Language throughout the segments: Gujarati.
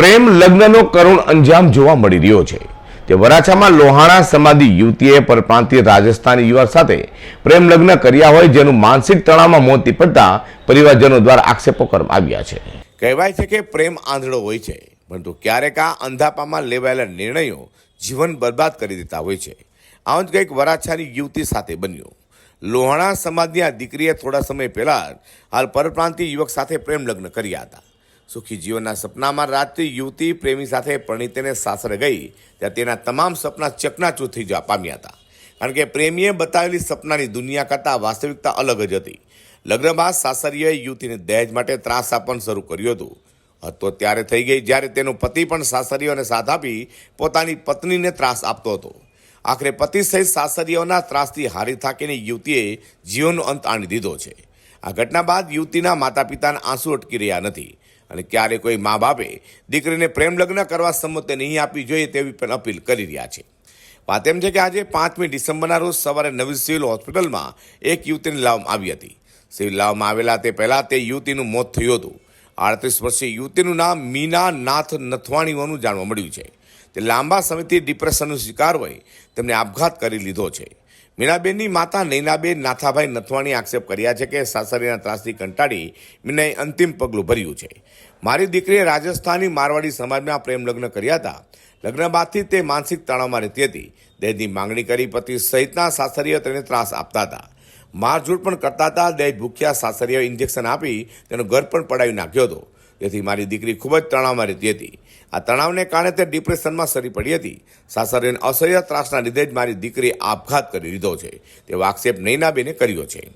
પ્રેમ લગ્નનો કરુણ અંજામ જોવા મળી રહ્યો છે. તે વરાછામાં લોહાણા સમાધિ યુવતીએ પરપ્રાંતીય રાજસ્થાની યુવક સાથે પ્રેમ લગ્ન કર્યા હોય જેનું માનસિક તણાવમાં મોત નીપજતા પરિવારજનો દ્વારા આક્ષેપો કરવામાં આવ્યા છે. કહેવાય છે કે પ્રેમ આંધળો હોય છે, પરંતુ ક્યારેક આ અંધાપામાં લેવાયેલા નિર્ણયો જીવન બરબાદ કરી દેતા હોય છે. આવું જ કંઈક વરાછાની યુવતી સાથે બન્યું. લોહાણા સમાજની આ દીકરીએ થોડા સમય પહેલા હાલ પરપ્રાંતીય યુવક સાથે પ્રેમ લગ્ન કર્યા હતા. સુખી જીવનના સપનામાં રાત્રિ યુવતી પ્રેમી સાથે પરણીતેને સાસરે ગઈ, ત્યાં તેના તમામ સપના ચકનાચૂર થઈ જવા પામ્યા હતા. કારણ કે પ્રેમીએ બતાવેલી સપનાની દુનિયા કરતાં વાસ્તવિકતા અલગ જ હતી. લગ્ન બાદ સાસરીએ યુવતીને દહેજ માટે ત્રાસ આપવાનું શરૂ કર્યું હતું. હતો ત્યારે થઈ ગઈ જ્યારે તેનો પતિ પણ સાસરીઓને સાથ આપી પોતાની પત્નીને ત્રાસ આપતો હતો. આખરે પતિ સહિત સાસરીઓના ત્રાસથી હારી થાકીને યુવતીએ જીવનનો અંત આણી દીધો છે. આ ઘટના બાદ યુવતીના માતા પિતાના આંસુ અટકી રહ્યા નથી. અને ક્યારે કોઈ મા બાપે દીકરીને પ્રેમ લગ્ન કરવા સંમતિ નહીં આપવી જોઈએ તેવી પણ અપીલ કરી રહ્યા છે. વાત એમ છે કે આજે પાંચમી ડિસેમ્બરના રોજ સવારે નવી સિવિલ હોસ્પિટલમાં એક યુવતીને લાવવામાં આવી હતી. સિવિલ લાવવામાં આવેલા તે પહેલાં તે યુવતીનું મોત થયું હતું. આડત્રીસ વર્ષીય યુવતીનું નામ મીના નાથ નથવાણી જાણવા મળ્યું છે. તે લાંબા સમયથી ડિપ્રેશનનો શિકાર હોય તેમને આપઘાત કરી લીધો છે. મીનાબેનની માતા નૈનાબેન નાથાભાઈ નથવાણીએ આક્ષેપ કર્યા છે કે સાસરીના ત્રાસથી કંટાળી મીનાએ અંતિમ પગલું ભર્યું છે. મારી દીકરીએ રાજસ્થાની મારવાડી સમાજમાં પ્રેમ લગ્ન કર્યા હતા. લગ્ન બાદથી તે માનસિક તણાવમાં રહેતી હતી. દહેજની માંગણી કરી પતિ સહિતના સાસરીઓ તેને ત્રાસ આપતા હતા. મારઝૂડ પણ કરતા હતા. દહેજ ભૂખ્યા સાસરીઓ ઇન્જેક્શન આપી તેનો ઘર પણ પડાવી નાખ્યો હતો. તેથી મારી દીકરી ખૂબ જ તણાવમાં રહેતી હતી. આ તણાવને કારણે તે ડિપ્રેશનમાં સરી પડી હતી. સાસરીને અસહ્ય ત્રાસના લીધે જ મારી દીકરીએ આપઘાત કરી લીધો છે. તેવો આક્ષેપ નૈનાબેને કર્યો છે.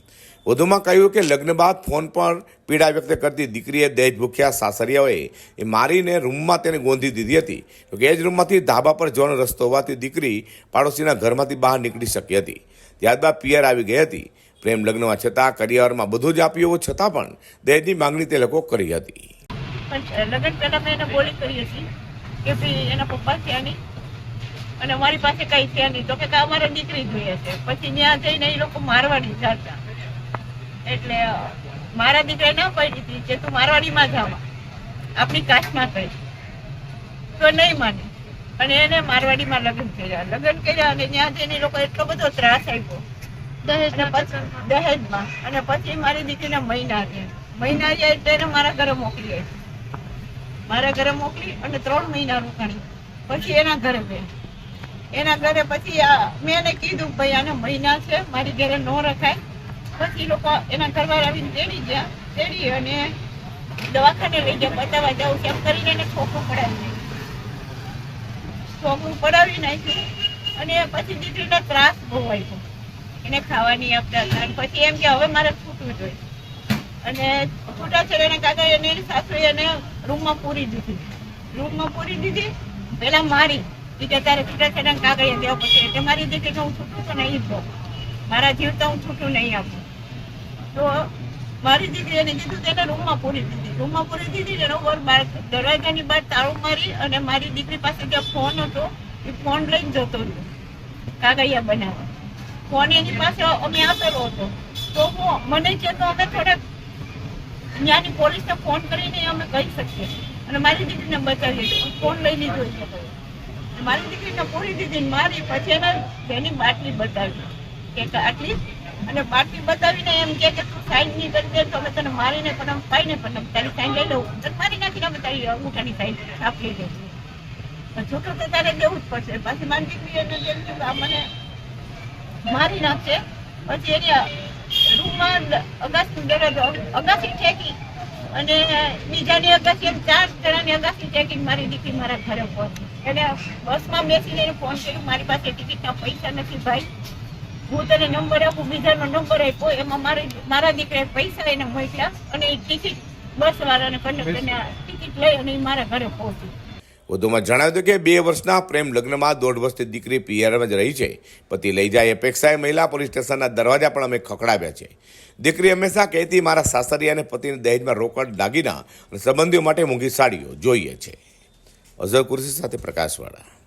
વધુમાં કહ્યું કે લગ્ન બાદ ફોન પર પીડા વ્યક્ત કરતી દીકરીએ દહેજ ભૂખ્યા સાસરિયાઓએ એ મારીને રૂમમાં તેને ગોંધી દીધી હતી. કે એ જ રૂમમાંથી ધાબા પર જવાનો રસ્તો હોવાથી દીકરી પાડોશીના ઘરમાંથી બહાર નીકળી શકી હતી. ત્યારબાદ પિયર આવી ગઈ હતી. પ્રેમ લગ્નમાં છતાં કરિયરમાં બધું જ આપ્યું છતાં પણ દહેજની માંગણી તે લોકો કરી હતી. પણ લગ્ન પહેલા મેં એને બોલી કરી હતી કે ભાઈ એના પપ્પા છે નહીં. અને અમારી પાસે કઈ છે નહીં. તો કે અમારે દીકરી જોઈએ છે. પછી ત્યાં જઈને એ લોકો મારવાડી જાતા. એટલે મારા દીકરા ના પડી હતી કે તું મારવાડીમાં જાવા આપણી કાશમાં કહી તો નહીં માની. અને એને મારવાડીમાં લગ્ન કર્યા. લગ્ન કર્યા અને ત્યાં જઈને લોકો એટલો બધો ત્રાસ આપ્યો. દહેજમાં અને પછી મારી દીકરીને મહિના રહ્યા મહિના રહ્યા એટલે એને મારા ઘરે મોકલી આવી મારા ઘરે મોકલી અને ત્રણ મહિના રોકાણી પછી એના ઘરે ગઈ એના ઘરે પછી મેં એને કીધું ભાઈ આને મહિના છે, મારી ઘરે ન રખાય. પછી લોકો એના ઘરવાળા આવીને તેડી ગયા. તેડી અને દવાખાને લઈ ગયા. બતાવવા જાઉં કેમ કરીને એને ખોખું પડાવી ખોખું પડાવી નાખ્યું અને પછી દીકરીનો ત્રાસ બહુ આવ્યો એને ખાવાની આપતા હતા. પછી એમ કે હવે મારે છૂટવું જોઈએ. અને છૂટા છે કાકા એને સાસુએ એને રૂમમાં પૂરી દીધી. રૂમમાં પૂરી દીધી પેલા મારી ઈ કે તારે છૂટા છે કાગળિયા દેવા પછી એટલે મારી દીકરીને હું છૂટું તો નહીં દઉં મારા જીવતા હું છૂટું નહીં આપું. તો મારી દીકરી એને કીધું તેને રૂમમાં પૂરી દીધી. રૂમમાં પૂરી દીધી એનો વર બાર, દરવાજાની બહાર તાળું મારી અને મારી દીકરી પાસે જે ફોન હતો, એ ફોન લઈને જતો રહ્યો. કાગળિયા બનાવવા. ફોન એની પાસે અમે આપેલો હતો. તો હું, મને છે તો અમે થોડાક ત્યાંની પોલીસને ફોન કરીને અમે કહી શકીએ. અને મારી દીકરીને બચાવીએ ફોન લઈને જોઈ છે મારી દીકરીને પૂરી દીધી મારી પછી એને તેની બાટલી બતાવી. કે આટલી? અને બાટલી બતાવીને એમ કે તું સાઈન નહીં કરી દે તો અમે તને મારીને પણ અમે પાઈને પણ અમે તારી સાઈન લઈ લઉં. મારી નાખીને અમે તારી અંગૂઠાની સાઈન આપી લઈ છોકરો તો તારે દેવું જ પડશે. પાછી મારી દીકરી એને જેમ કે મને મારી નાખશે? પછી એની રૂમમાં અગાસી દરવાજો અગાસી ઠેકી અને બીજાની અગાસી ચાર જણાની અગાસી ઠેકી મારી દીકરી મારા ઘરે પહોંચી. એટલે બસમાં બેસીને એને મારી પાસે ટિકિટના પૈસા નથી ભાઈ. હું તને નંબર આપું, બીજાનો નંબર આપ્યો, એમાં મારી, મારા દીકરાએ પૈસા એને મોકલ્યા અને એ ટિકિટ બસ વાળાને કંડક્ટરને ટિકિટ લઈ અને મારા ઘરે પહોંચી. વધુમાં જણાવ્યું હતું કે બે વર્ષના પ્રેમ લગ્નમાં દોઢ વર્ષથી દીકરી પિયરમાં જ રહી છે. પતિ લઈ જાય અપેક્ષાએ મહિલા પોલીસ સ્ટેશનના દરવાજા પણ અમે ખખડાવ્યા છે. દીકરી હંમેશા કહેતી, મારા સાસરિયા અને પતિને દહેજમાં રોકડ દાગીના અને સંબંધીઓ માટે મોંઘી સાડીઓ જોઈએ છે. અઝર કુરશી સાથે પ્રકાશવાળા.